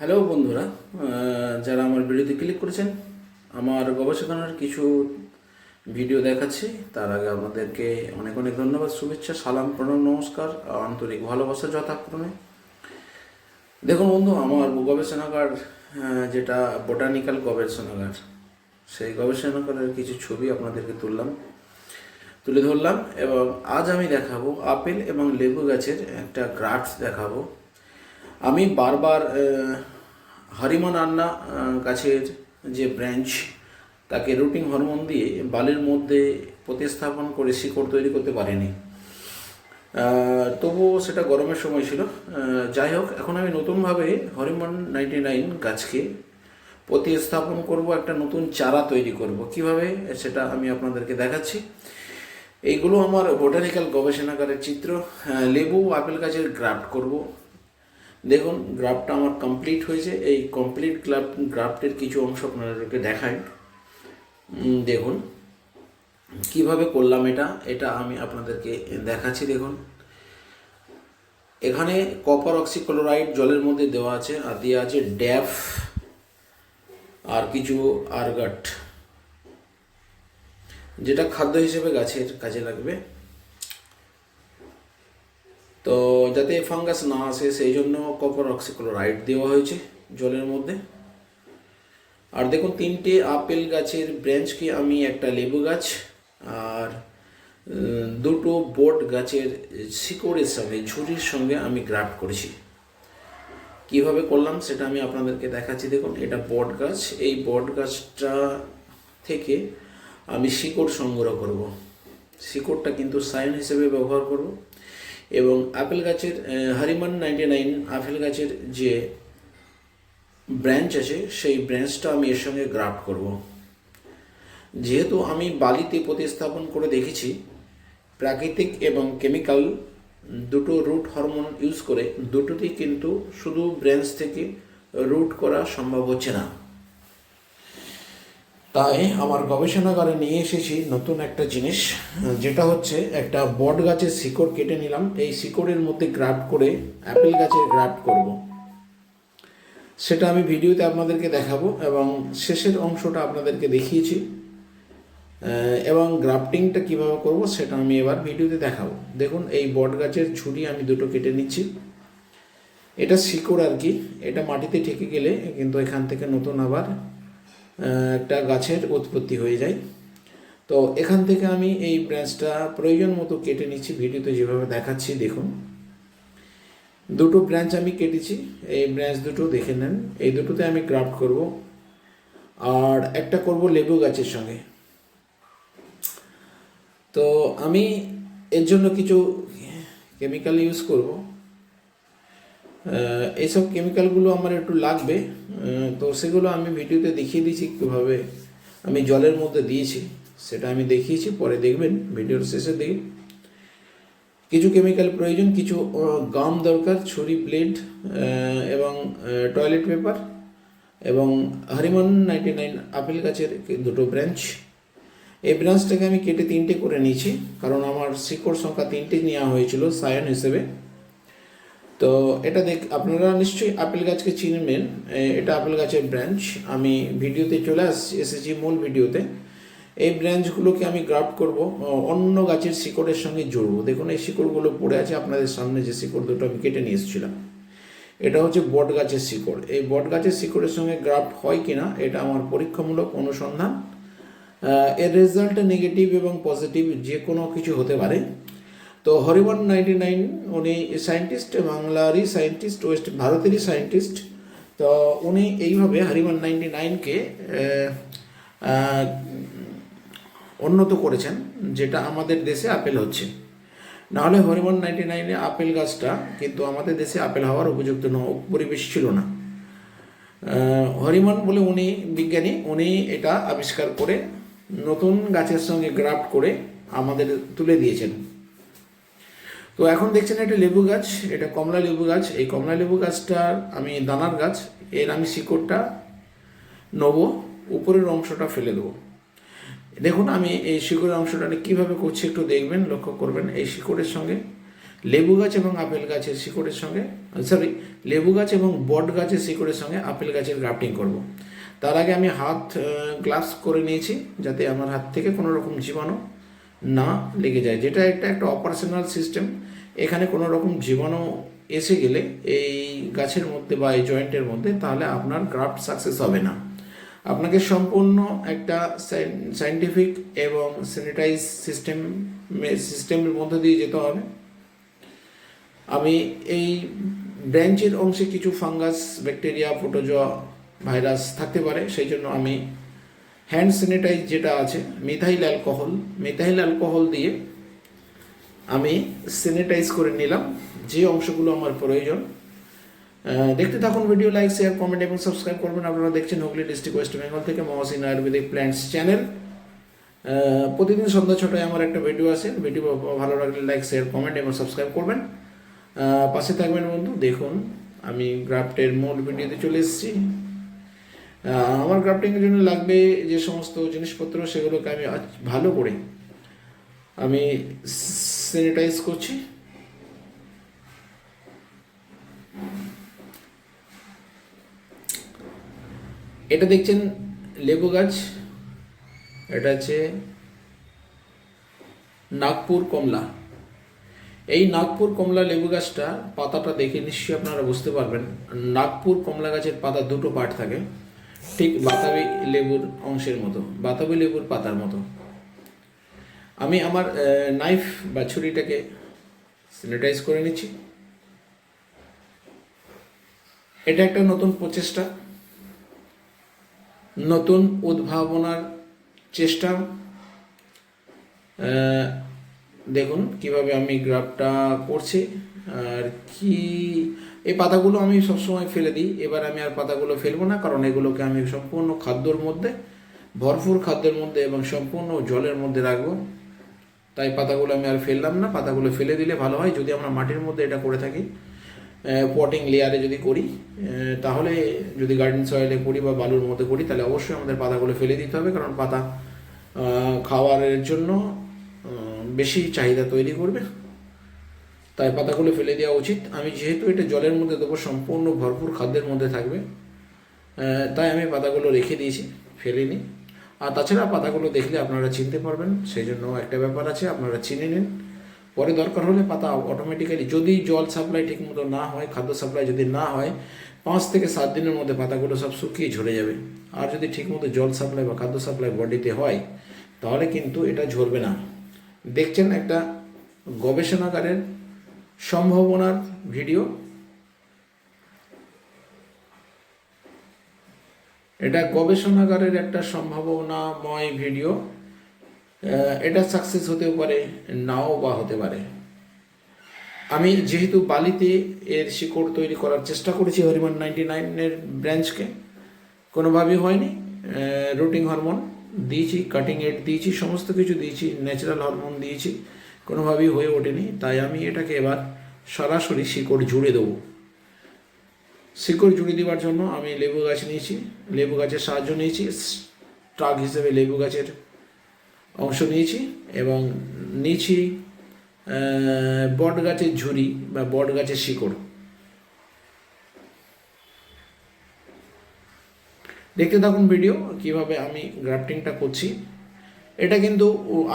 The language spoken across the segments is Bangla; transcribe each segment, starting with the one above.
হ্যালো বন্ধুরা। যারা আমার ভিডিওতে ক্লিক করেছেন, আমার গবেষণার কিছু ভিডিও দেখাচ্ছি। তার আগে আপনাদেরকে অনেক অনেক ধন্যবাদ, শুভেচ্ছা, সালাম, প্রণাম, নমস্কার, আন্তরিক ভালোবাসা যথাক্রমে। দেখুন বন্ধু, আমার গবেষণাগার যেটা বোটানিক্যাল গবেষণাগার, সেই গবেষণাগারের কিছু ছবি আপনাদেরকে তুললাম, তুলে ধরলাম এবং আজ আমি দেখাবো আপেল এবং লেবু গাছের একটা গ্রাফস দেখাবো। আমি বারবার হরিমন আন্না গাছের যে ব্রাঞ্চ তাকে রুটিং হরমোন দিয়ে বালির মধ্যে প্রতিস্থাপন করে শিকড় তৈরি করতে পারিনি। তবুও সেটা গরমের সময় ছিল। যাই হোক, এখন আমি নতুনভাবে হরিমন নাইনটি নাইন গাছকে প্রতিস্থাপন করব, একটা নতুন চারা তৈরি করব। কীভাবে? সেটা আমি আপনাদেরকে দেখাচ্ছি। এইগুলো আমার বোটানিক্যাল গবেষণাগারের চিত্র। লেবু, আপেল গাছের গ্রাফট করব। দেখুন গ্রাফটটা আমার কমপ্লিট হয়েছে। এই কমপ্লিট গ্রাফ গ্রাফটের কিছু অংশ আপনাদেরকে দেখাই। দেখুন, কীভাবে করলাম এটা এটা আমি আপনাদেরকে দেখাচ্ছি, দেখুন। এখানে কপার অক্সিক্লোরাইড জলের মধ্যে দেওয়া আছে, আর দেওয়া আছে ড্যাফ আর কিছু আরগাট যেটা খাদ্য হিসেবে গাছের কাজে লাগবে। তো যাতে ফাঙ্গাস না আসে, সেই জন্য কপার অক্সিক্লোরাইড দেওয়া হয়েছে জলের মধ্যে। আর দেখুন, তিনটে আপেল গাছের ব্রাঞ্চকে আমি একটা লেবু গাছ আর দুটো বট গাছের শিকড়ের সঙ্গে, ঝুড়ির সঙ্গে আমি গ্রাফট করেছি। কীভাবে করলাম সেটা আমি আপনাদেরকে দেখাচ্ছি। দেখুন, এটা বট গাছ। এই বট গাছটা থেকে আমি শিকড় সংগ্রহ করব। শিকড়টা কিন্তু সাইন হিসেবে ব্যবহার করব। এবং আপেল গাছের হারিমান নাইনটি নাইন আপেল গাছের যে ব্রাঞ্চ আছে, সেই ব্রাঞ্চটা আমি এর সঙ্গে গ্রাফট করব। যেহেতু আমি বালিতে প্রতিস্থাপন করে দেখেছি, প্রাকৃতিক এবং কেমিক্যাল দুটো রুট হরমোন ইউজ করে, দুটোতেই কিন্তু শুধু ব্রাঞ্চ থেকে রুট করা সম্ভব হচ্ছে না। তাই আমার গবেষণাগারে নিয়ে এসেছি নতুন একটা জিনিস, যেটা হচ্ছে একটা বট গাছের শিকড় কেটে নিলাম। এই শিকড়ের মধ্যে গ্রাফট করে, অ্যাপেল গাছের গ্রাফট করব। সেটা আমি ভিডিওতে আপনাদেরকে দেখাবো এবং শেষের অংশটা আপনাদেরকে দেখিয়েছি। এবং গ্রাফটিংটা কীভাবে করব সেটা আমি এবার ভিডিওতে দেখাবো। দেখুন, এই বট গাছের ঝুড়ি আমি দুটো কেটে নিচ্ছি। এটা শিকড় আর কি, এটা মাটিতে ঠেকে গেলে কিন্তু এখান থেকে নতুন আবার একটা গাছের উৎপত্তি হয়ে যায়। তো এখান থেকে আমি এই ব্রাঞ্চটা প্রয়োজন মতো কেটে নিচ্ছি, ভিডিওতে যেভাবে দেখাচ্ছি, দেখুন। দুটো ব্রাঞ্চ আমি কেটেছি, এই ব্রাঞ্চ দুটো দেখে নেন। এই দুটোতে আমি গ্রাফট করব, আর একটা করব লেবু গাছের সঙ্গে। তো আমি এর জন্য কিছু কেমিক্যাল ইউজ করব। এইসব কেমিক্যালগুলো আমার একটু লাগবে। তো সেগুলো আমি ভিডিওতে দেখিয়ে দিয়েছি কীভাবে আমি জলের মধ্যে দিয়েছি। সেটা আমি দেখিয়েছি, পরে দেখবেন ভিডিওর শেষে দিকে কিছু কেমিক্যাল প্রয়োজন, কিছু গাম দরকার, ছুরি ব্লেড এবং টয়লেট পেপার এবং হরিমন নাইনটি নাইন আপেল গাছের দুটো ব্রাঞ্চ এই ব্রাঞ্চটাকে আমি কেটে তিনটে করে নিয়েছি, কারণ আমার শিকড় সংখ্যা তিনটে নেওয়া হয়েছিল সায়ন হিসেবে। তো এটা দেখ, আপনারা নিশ্চয়ই আপেল গাছকে চিনবেন এটা আপেল গাছের ব্রাঞ্চ আমি ভিডিওতে চলে আসছি এসেছি মূল ভিডিওতে। এই ব্রাঞ্চগুলোকে আমি গ্রাফট করব অন্য গাছের শিকড়ের সঙ্গে জুড়বো। দেখুন, এই শিকড়গুলো পড়ে আছে আপনাদের সামনে, যে শিকড় দুটো আমি কেটে নিয়ে এসেছিলাম। এটা হচ্ছে বট গাছের শিকড়। এই বট গাছের শিকড়ের সঙ্গে গ্রাফট হয় কি না এটা আমার পরীক্ষামূলক অনুসন্ধান। এর রেজাল্ট নেগেটিভ এবং পজিটিভ যে কোনো কিছু হতে পারে। তো হরিবন নাইনটি নাইন, উনি সায়েন্টিস্ট বাংলারই সায়েন্টিস্ট ওয়েস্ট ভারতেরই সায়েন্টিস্ট তো উনি এইভাবে হরিবন নাইনটি নাইনকে উন্নত করেছেন, যেটা আমাদের দেশে আপেল হচ্ছে। নাহলে হরিমন নাইনটি নাইনে আপেল গাছটা কিন্তু আমাদের দেশে আপেল হওয়ার উপযুক্ত ন, পরিবেশ ছিল না। হরিমন বলে উনি বিজ্ঞানী, উনি এটা আবিষ্কার করে নতুন গাছের সঙ্গে গ্রাফট করে আমাদের তুলে দিয়েছেন। তো এখন দেখছেন এটা লেবু গাছ, এটা কমলা লেবু গাছ। এই কমলা লেবু গাছটার আমি দানার গাছ, এর আমি শিকড়টা নেব, উপরের অংশটা ফেলে দেবো। দেখুন, আমি এই শিকড়ের অংশটা কীভাবে করছি একটু দেখবেন, লক্ষ্য করবেন। এই শিকড়ের সঙ্গে লেবু গাছ এবং আপেল গাছের শিকড়ের সঙ্গে সরি লেবু গাছ এবং বট গাছের শিকড়ের সঙ্গে আপেল গাছের গ্রাফটিং করব। তার আগে আমি হাত গ্লাভস করে নিয়েছি, যাতে আমার হাত থেকে কোনো রকম জীবাণু না লেগে যায়। যেটা একটা একটা অপারেশনাল সিস্টেম এখানে কোনো রকম জীবাণু এসে গেলে এই গাছের মধ্যে বা এই জয়েন্টের মধ্যে তাহলে আপনার গ্রাফট সাকসেস হবে না। আপনাকে সম্পূর্ণ একটা সাইন্টিফিক এবং স্যানিটাইজ সিস্টেম সিস্টেমের মধ্যে দিয়ে যেতে হবে। আমি এই ব্রাঞ্চের অংশে কিছু ফাঙ্গাস, ব্যাকটেরিয়া, প্রোটোজোয়া ভাইরাস থাকতে পারে, সেই জন্য আমি হ্যান্ড স্যানিটাইজ যেটা আছে মিথাইল অ্যালকোহল মিথাইল অ্যালকোহল দিয়ে আমি স্যানিটাইজ করে নিলাম। যে অংশগুলো আমার প্রয়োজন। দেখতে থাকুন ভিডিও লাইক শেয়ার কমেন্ট এবং সাবস্ক্রাইব করবেন। আপনারা দেখছেন হুগলি ডিস্ট্রিক্ট ওয়েস্ট বেঙ্গল থেকে মহাসিন আয়ুর্বেদিক প্ল্যান্টস চ্যানেল প্রতিদিন সন্ধ্যা ছটায় আমার একটা ভিডিও আছে। ভিডিও ভালো লাগলে লাইক শেয়ার কমেন্ট এবং সাবস্ক্রাইব করবেন। পাশে থাকবেন বন্ধু। দেখুন, আমি গ্রাফটের মূল ভিডিওতে চলে এসেছি। আমার গ্রাফটিংয়ের জন্য লাগবে যে সমস্ত জিনিসপত্র, সেগুলোকে আমি ভালো করে আমি স্যানিটাইজ করছি। এটা দেখছেন লেবু গাছ, এটা হচ্ছে নাগপুর কমলা। এই নাগপুর কমলা লেবু গাছটা, পাতাটা দেখে নিশ্চয়ই আপনারা বুঝতে পারবেন, নাগপুর কমলা গাছের পাতা দুটো পার্ট থাকে, ঠিক বাতাবি লেবুর অংশের মতো, বাতাবি লেবুর পাতার মতো। আমি আমার নাইফ বা ছুরিটাকে স্যানিটাইজ করে নিচ্ছি। এটা একটা নতুন প্রচেষ্টা। নতুন উদ্ভাবনার চেষ্টা। দেখুন কীভাবে আমি গ্রাফটা করছি। আর কি, এই পাতাগুলো আমি সবসময় ফেলে দিই। এবার আমি আর পাতাগুলো ফেলব না, কারণ এগুলোকে আমি সম্পূর্ণ খাদ্যর মধ্যে, ভরপুর খাদ্যের মধ্যে এবং সম্পূর্ণ জলের মধ্যে রাখব। তাই পাতাগুলো আমি আর ফেললাম না, পাতাগুলো ফেলে দিলে ভালো হয়। যদি আমরা মাটির মধ্যে এটা করে থাকি পটিং লেয়ারে যদি করি তাহলে যদি গার্ডেন সয়েলে করি বা বালুর মধ্যে করি, তাহলে অবশ্যই আমাদের পাতাগুলো ফেলে দিতে হবে। কারণ পাতা খাওয়ারের জন্য বেশি চাহিদা তৈরি করবে। তাই পাতাগুলো ফেলে দেওয়া উচিত। আমি যেহেতু এটা জলের মধ্যে দেবো, সম্পূর্ণ ভরপুর খাদ্যের মধ্যে থাকবে। তাই আমি পাতাগুলো রেখে দিয়েছি, ফেলিনি। আর তাছাড়া পাতাগুলো দেখলে আপনারা চিনতে পারবেন, সেই জন্য একটা ব্যাপার আছে, আপনারা চিনে নিন। পরে দরকার হলে পাতা অটোমেটিক্যালি যদি জল সাপ্লাই ঠিকমতো না হয়, খাদ্য সাপ্লাই যদি না হয়, পাঁচ থেকে সাত দিনের মধ্যে পাতাগুলো সব শুকিয়ে ঝরে যাবে। আর যদি ঠিকমতো জল সাপ্লাই বা খাদ্য সাপ্লাই বডিতে হয়, তাহলে কিন্তু এটা ঝরবে না। দেখছেন একটা গবেষণাগারের সম্ভাবনার ভিডিও এটা গবেষণাগারের একটা সম্ভাবনাময় ভিডিও। এটা সাকসেস হতেও পারে, নাও বা হতে পারে। আমি যেহেতু বালিতে এর শিকড় তৈরি করার চেষ্টা করেছি হরিমান নাইনটি নাইনের ব্রাঞ্চকে, কোনোভাবেই হয়নি। রুটিং হরমোন দিয়েছি কাটিং এড দিয়েছি, সমস্ত কিছু দিয়েছি ন্যাচারাল হরমোন দিয়েছি, কোনোভাবেই হয়ে ওঠেনি। তাই আমি এটাকে এবার সরাসরি শিকড় জুড়ে দেবো। শিকড় জুড়ে দেওয়ার জন্য আমি লেবু গাছ নিয়েছি। লেবু গাছের সাহায্য নিয়েছি। ট্রাক হিসেবে লেবু গাছের অংশ নিয়েছি এবং নিয়েছি বট গাছের ঝুড়ি বা বট গাছের শিকড়। দেখতে থাকুন ভিডিও কীভাবে আমি গ্রাফটিংটা করছি। এটা কিন্তু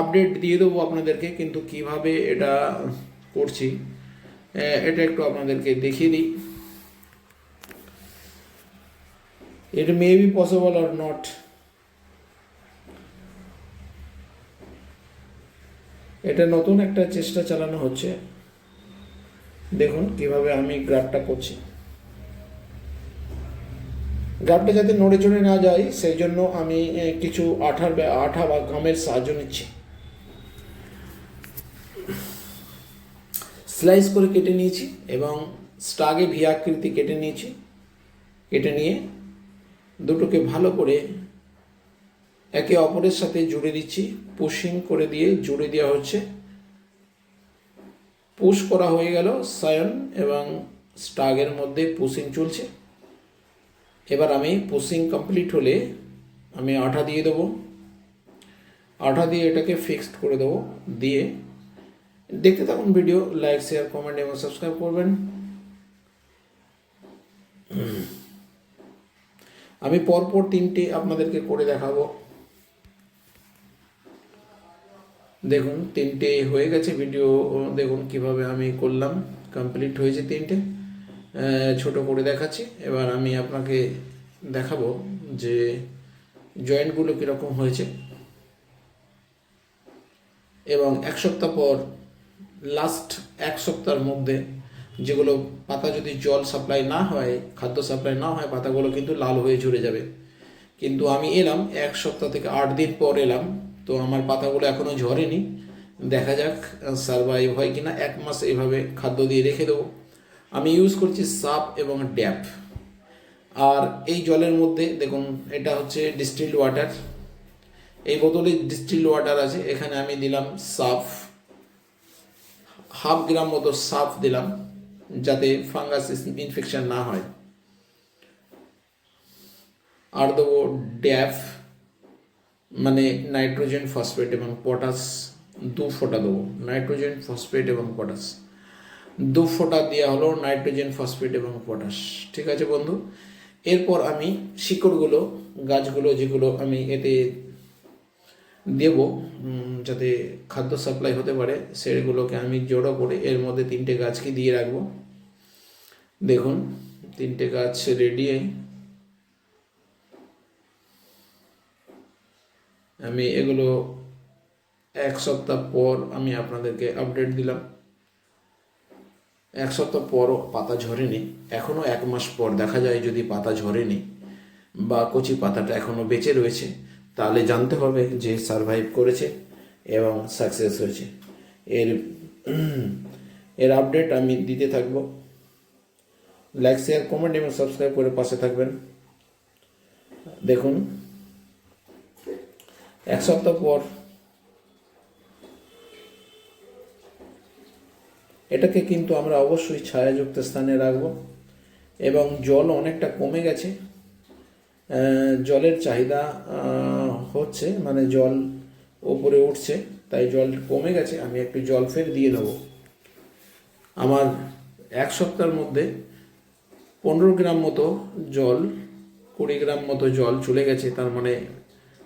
আপডেট দিয়ে দেবো আপনাদেরকে কিন্তু কীভাবে এটা করছি। এটা একটু আপনাদেরকে দেখিয়ে দিই। It may be possible or not. এটা নতুন একটা চেষ্টা চালানো হচ্ছে। দেখুন কীভাবে আমি গ্রাফটা করছি। গ্রাফটা যাতে নড়ে চড়ে না যায়, সেই জন্য আমি কিছু আঠার আঠা বা গামের সাহায্য নিচ্ছি। স্লাইস করে কেটে নিয়েছি এবং স্টাগে ভিয়াকৃতি কেটে নিয়েছি। কেটে নিয়ে দুটোকে ভালো করে একে অপরের সাথে জুড়ে দিচ্ছি। পুশিং করে দিয়ে জুড়ে দেওয়া হচ্ছে। পুশ করা হয়ে গেল সায়ন এবং স্টাগের মধ্যে পুশিং চলছে। এবার আমি পুশিং কমপ্লিট হলে আমি আঠা দিয়ে দেবো। আঠা দিয়ে এটাকে ফিক্সড করে দেবো। দিয়ে দেখতে থাকুন ভিডিও, লাইক, শেয়ার, কমেন্ট এবং সাবস্ক্রাইব করবেন। আমি পরপর তিনটে আপনাদেরকে করে দেখাবো। দেখুন, তিনটে হয়ে গেছে ভিডিও দেখুন কীভাবে আমি করলাম। কমপ্লিট হয়েছে তিনটে। ছোট করে দেখাচ্ছি। এবার আমি আপনাকে দেখাবো যে জয়েন্টগুলো কীরকম হয়েছে। এবং এক সপ্তাহ পর লাস্ট এক সপ্তাহের মধ্যে যেগুলো পাতা যদি জল সাপ্লাই না হয়, খাদ্য সাপ্লাই না হয়, পাতাগুলো কিন্তু লাল হয়ে ঝরে যাবে। কিন্তু আমি এলাম, এক সপ্তাহ থেকে আট দিন পর এলাম, তো আমার পাতাগুলো এখনও ঝরেনি। দেখা যাক সারভাইভ হয় কিনা। এক মাস এইভাবে খাদ্য দিয়ে রেখে দেবো। আমি ইউজ করছি সাপ এবং ড্যাপ আর এই জলের মধ্যে, দেখুন, এটা হচ্ছে ডিস্টিল ওয়াটার এই বোতলে ডিস্টিল ওয়াটার আছে, এখানে আমি দিলাম সাফ। হাফ গ্রাম মতো সাফ দিলাম। যাতে ফাঙ্গাস ইনফেকশন না হয়। আর দেবো ড্যাফ মানে নাইট্রোজেন ফসফেট এবং পটাশ দু ফোঁটা দেবো। নাইট্রোজেন ফসফেট এবং পটাশ। দু ফোঁটা দেওয়া হলো নাইট্রোজেন ফসফেট এবং পটাশ। ঠিক আছে বন্ধু? এরপর আমি শিকড়গুলো, গাছগুলো যেগুলো আমি এতে দেব যাতে খাদ্য সাপ্লাই হতে পারে, সেগুলোকে আমি জড়ো করে এর মধ্যে তিনটে গাছকে দিয়ে রাখব। দেখুন, তিনটে গাছ রেডি আমি এগুলো এক সপ্তাহ পর আমি আপনাদেরকে আপডেট দিলাম। এক সপ্তাহ পরও পাতা ঝরেনি, এখনও এক মাস পর দেখা যায় যদি পাতা ঝরেনি বা কচি পাতাটা এখনও বেঁচে রয়েছে। তাহলে জানতে হবে যে সারভাইভ করেছে এবং সাকসেস হয়েছে। এর এর আপডেট আমি দিতে থাকব। লাইক শেয়ার কমেন্ট এবং সাবস্ক্রাইব করে পাশে থাকবেন। দেখুন, এক সপ্তাহ পর এটাকে কিন্তু আমরা অবশ্যই ছায়াযুক্ত স্থানে রাখব এবং জল অনেকটা কমে গেছে। জলের চাহিদা হচ্ছে মানে জল ওপরে উঠছে, তাই জল কমে গেছে, আমি একটু জল ফের দিয়ে দেবো। আমার এক সপ্তাহের মধ্যে পনেরো গ্রাম মতো জল, কুড়ি গ্রাম মতো জল চলে গেছে, তার মানে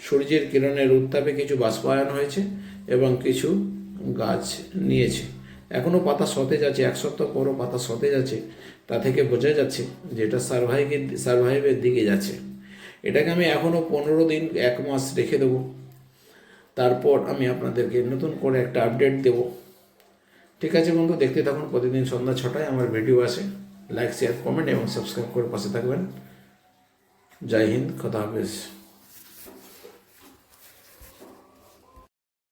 সূর্যের কিরণের উত্তাপে কিছু বাষ্পায়ন হয়েছে এবং কিছু গাছ নিয়েছে। এখনও পাতা সতেজ আছে, এক সপ্তাহ পরও পাতা সতেজ আছে, তা থেকে বোঝা যাচ্ছে যে এটা সার্ভাইভের সার্ভাইভের দিকে যাচ্ছে। এটাকে আমি এখনও পনেরো দিন, এক মাস রেখে দেব। তারপর আমি আপনাদেরকে নতুন করে একটা আপডেট দেব। ঠিক আছে বন্ধু, দেখতে থাকুন, প্রতিদিন সন্ধ্যা ছটায় আমার ভিডিও আসে। লাইক শেয়ার কমেন্ট এবং সাবস্ক্রাইব করে পাশে থাকবেন। জয় হিন্দ কথা হাফেজ।